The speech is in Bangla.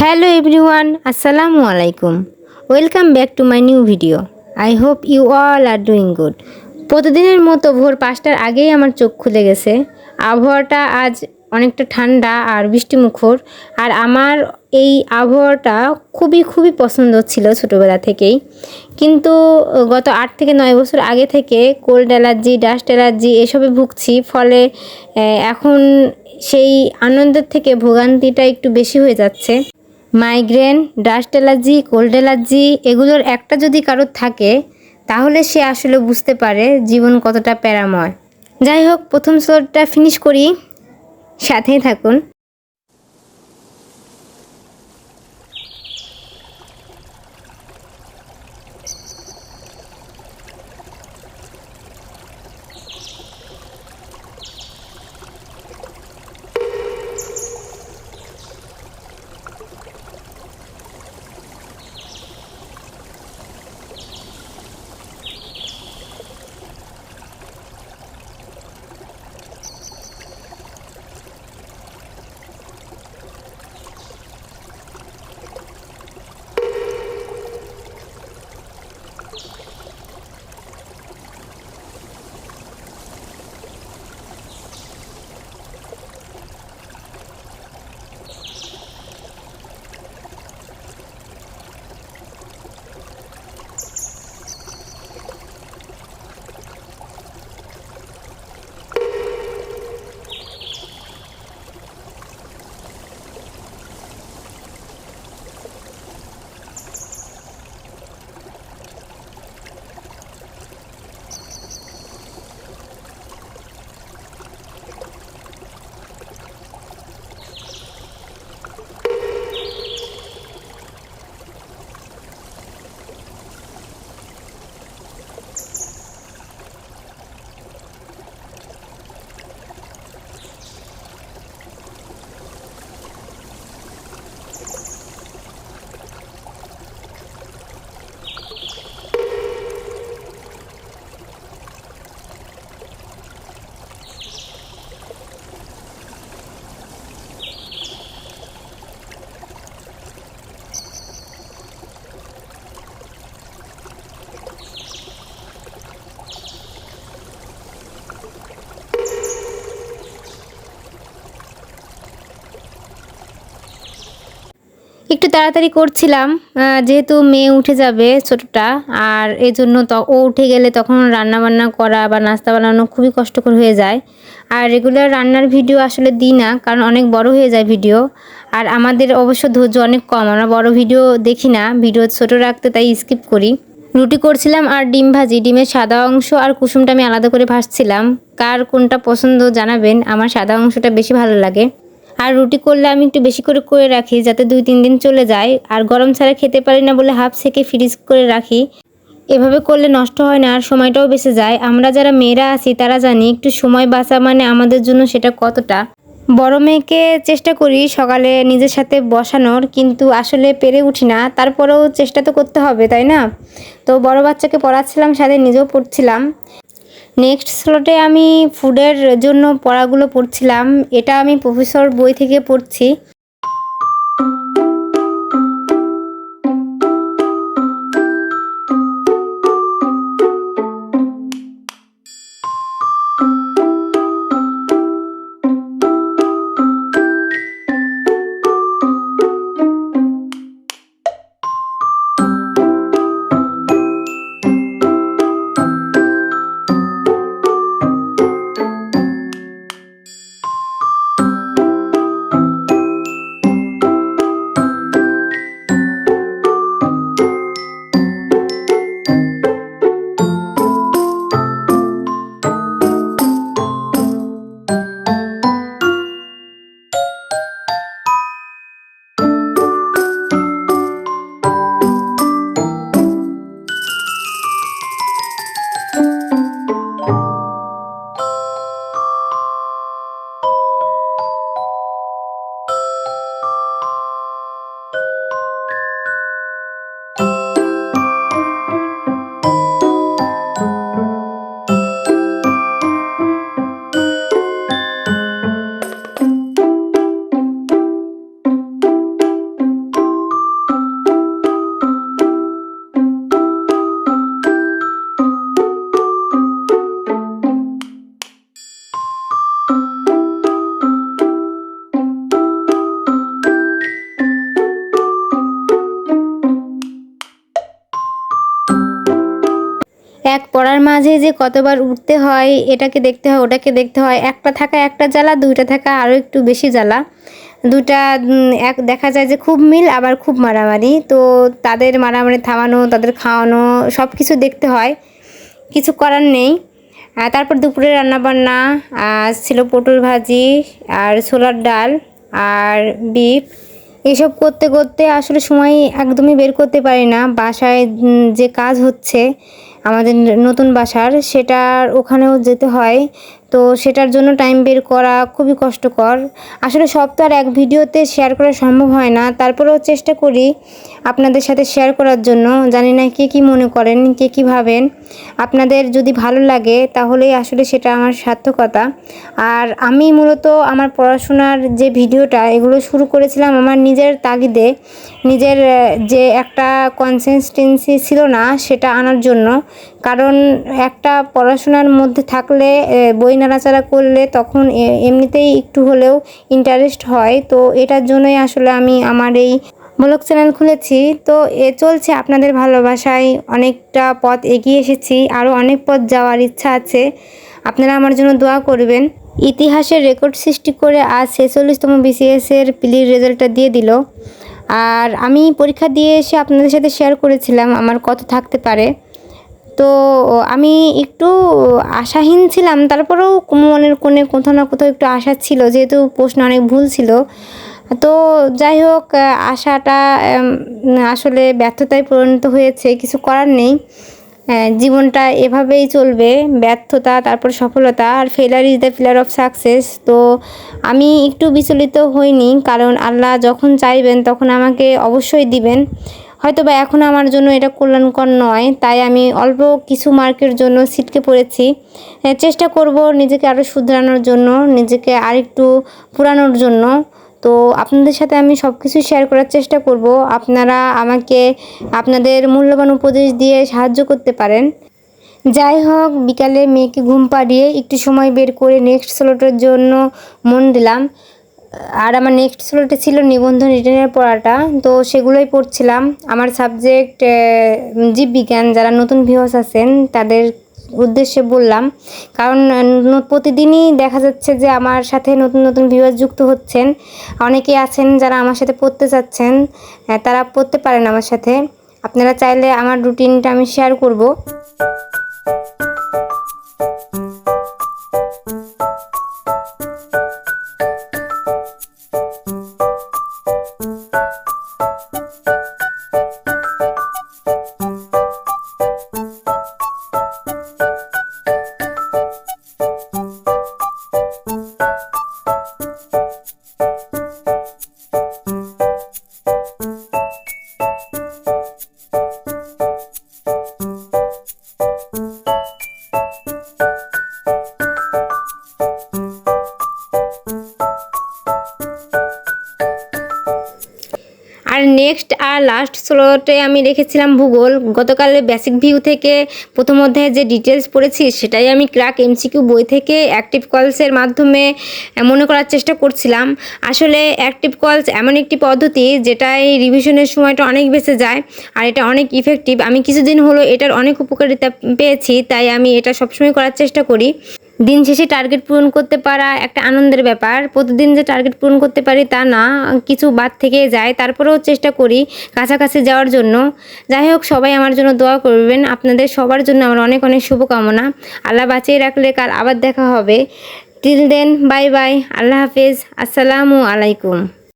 হ্যালো এভরিওয়ান, আসসালামু আলাইকুম। Welcome back to my new video. I hope you all are doing good. প্রতিদিনের মতো ভোর পাঁচটার আগেই আমার চোখ খুলে গেছে। আবহাওয়াটা আজ অনেকটা ঠান্ডা আর বৃষ্টিমুখর, আর আমার এই আবহাওয়াটা খুবই খুবই পছন্দ ছিল ছোটোবেলা থেকেই। কিন্তু গত আট থেকে নয় বছর আগে থেকে কোল্ড অ্যালার্জি, ডাস্ট অ্যালার্জি এসবে ভুগছি, ফলে এখন সেই আনন্দের থেকে ভোগান্তিটা একটু বেশি হয়ে যাচ্ছে। Migraine, dust allergy, cold allergy এগুলোর একটা যদি কারোর থাকে, তাহলে সে আসলে বুঝতে পারে জীবন কতটা প্যারাময়। যাই হোক, প্রথম স্লোরটা ফিনিশ করি। সাথেই থাকুন। একটু তাড়াতাড়ি করছিলাম যেহেতু মেয়ে উঠে যাবে ছোটটা, আর এই জন্য তো ও উঠে গেলে তখন রান্না বান্না করা বা নাস্তা বানানো খুবই কষ্টকর হয়ে যায়। আর রেগুলার রান্নার ভিডিও আসলে দিই না, কারণ অনেক বড় হয়ে যায় ভিডিও আর আমাদের অবশ্য ধৈর্য অনেক কম, আমরা বড় ভিডিও দেখি না ভিডিও ছোট রাখতে তাই স্কিপ করি। রুটি করছিলাম আর ডিম ভাজি, ডিমের সাদা অংশ আর কুসুমটা আমি আলাদা করে ভাজছিলাম। কার কোনটা পছন্দ জানাবেন, আমার সাদা অংশটা বেশি ভালো লাগে। আর রুটি করলে আমি একটু বেশি করে করে রাখি যাতে দুই, তিন দিন চলে যায়। আর গরম ছাড়া খেতে পারি না বলে হাফ সেকে ফ্রিজ করে রাখি। এভাবে করলে নষ্ট হয় না আর সময়টাও বেঁচে যায়। আমরা যারা মেয়েরা আছি, তারা জানি একটু সময় বাঁচা মানে আমাদের জন্য সেটা কতটা। বড় মেয়েকে চেষ্টা করি সকালে নিজের সাথে বসানোর, কিন্তু আসলে পেরে উঠি না। তারপরেও চেষ্টা তো করতে হবে, তাই না? তো বড় বাচ্চাকে পড়াচ্ছিলাম, সাথে নিজেও পড়ছিলাম। নেক্সট স্লটে আমি ফুডের জন্য পড়াগুলো পড়ছিলাম। এটা আমি প্রফেসর বই থেকে পড়ছি। এক পড়ার মাঝে যে কতবার উঠতে হয়, এটাকে দেখতে হয়, ওটাকে দেখতে হয়, একটা থাকা একটা জ্বালা, দুইটা থাকা আরও একটু বেশি জ্বালা। দুটা এক, দেখা যায় যে খুব মিল, আবার খুব মারামারি। তো তাদের মারামারি থামানো, তাদের খাওয়ানো সব কিছু দেখতে হয়। কিছু করার নেই। তারপর দুপুরে রান্নাবান্না ছিল পটল ভাজি, আর ছোলার ডাল, আর বিফ। এসব করতে করতে আসলে সময় একদমই বের করতে পারি না। বাসায় যে কাজ হচ্ছে আমাদের নতুন বাসার সেটার ওখানেও যেতে হয়। তো সেটার জন্য টাইম বের করা খুবই কষ্টকর। আসলে সব তো আর এক ভিডিওতে শেয়ার করা সম্ভব হয় না। তারপরেও চেষ্টা করি আপনাদের সাথে শেয়ার করার জন্য। জানি না কে কী মনে করেন, কে কী ভাবেন। আপনাদের যদি ভালো লাগে তাহলেই আসলে সেটা আমার সার্থকতা। আর আমি মূলত আমার পড়াশোনার যে ভিডিওটা, এগুলো শুরু করেছিলাম আমার নিজের তাগিদে। নিজের যে একটা কনসিস্টেন্সি ছিল না, সেটা আনার জন্য। কারণ একটা পড়াশোনার মধ্যে থাকলে বই নাড়াচাড়া করলে তখন এমনিতেই একটু হলেও ইন্টারেস্ট হয়। তো এটার জন্যই আসলে আমি আমার এই ব্লগ চ্যানেল খুলেছি। তো এ চলছে আপনাদের ভালোবাসায়। অনেকটা পথ এগিয়ে এসেছি। আরও অনেক পথ যাওয়ার ইচ্ছা আছে। আপনারা আমার জন্য দোয়া করবেন। ইতিহাসের রেকর্ড সৃষ্টি করে আজ ছেচল্লিশতম বিসিএসের পিলির রেজাল্টটা দিয়ে দিল। আর আমি পরীক্ষা দিয়ে এসে আপনাদের সাথে শেয়ার করেছিলাম। আমার কত থাকতে পারে। তো আমি একটু আশাহীন ছিলাম। তারপরেও মনের কোণে কোথাও না কোথাও একটু আশা ছিল, যেহেতু প্রশ্ন অনেক ভুল ছিল। তো যাই হোক, আশাটা আসলে ব্যর্থতায় পরিণত হয়েছে, কিছু করার নেই। জীবনটা এভাবেই চলবে, ব্যর্থতা, তারপর সফলতা আর failure is the pillar of success তো আমি একটু বিচলিত হইনি, কারণ আল্লাহ যখন চাইবেন, তখন আমাকে অবশ্যই দিবেন। হয়তো বা এখন আমার জন্য এটা কল্যাণকর নয়, তাই আমি অল্প কিছু মার্কের জন্য ছিটকে পড়েছি। চেষ্টা করব নিজেকে আরও শুধরানোর জন্য, নিজেকে আরেকটু পুরানোর জন্য। তো আপনাদের সাথে আমি সব কিছু শেয়ার করার চেষ্টা করব। আপনারা আমাকে আপনাদের মূল্যবান উপদেশ দিয়ে সাহায্য করতে পারেন। যাই হোক, বিকালে মেয়েকে ঘুম পাড়িয়ে একটু সময় বের করে নেক্সট স্লটের জন্য মন দিলাম। আর আমার নেক্সট স্লটে ছিল নিবন্ধন রিটেনের পড়াটা, তো সেগুলোই পড়ছিলাম। আমার সাবজেক্ট জীববিজ্ঞান যারা নতুন ভিউস আছেন, তাদের উদ্দেশ্যে বললাম। কারণ প্রতিদিনই দেখা যাচ্ছে যে আমার সাথে নতুন নতুন ভিউয়ার যুক্ত হচ্ছেন। অনেকে আছেন যারা আমার সাথে পড়তে চাচ্ছেন তারা পড়তে পারেন আমার সাথে। আপনারা চাইলে আমার রুটিনটা আমি শেয়ার করব। আর লাস্ট স্লোটে আমি রেখেছিলাম ভূগোল। গতকালে বেসিক ভিউ থেকে প্রথম অধ্যায়ে যে ডিটেলস পড়েছি, সেটাই আমি ক্রাক এমসিকিউ বই থেকে অ্যাক্টিভ কলসের মাধ্যমে মনে করার চেষ্টা করছিলাম। আসলে অ্যাক্টিভ কলস এমন একটি পদ্ধতি যেটাই রিভিশনের সময়টা অনেক বেঁচে যায় আর এটা অনেক ইফেক্টিভ আমি কিছুদিন হলো এটার অনেক উপকারিতা পেয়েছি, তাই আমি এটা সবসময় করার চেষ্টা করি। দিন শেষে টার্গেট পূরণ করতে পারা একটা আনন্দের ব্যাপার। প্রতিদিন যে টার্গেট পূরণ করতে পারি তা না, কিছু বাদ থেকে যায়, তারপরেও চেষ্টা করি কাছাকাছি যাওয়ার জন্য। যাই হোক, সবাই আমার জন্য দোয়া করবেন। আপনাদের সবার জন্য আমার অনেক অনেক শুভকামনা। আল্লাহ বাঁচিয়ে রাখলে কাল আবার দেখা হবে। টিল দেন বাই বাই আল্লাহ হাফেজ। আসসালামু আলাইকুম।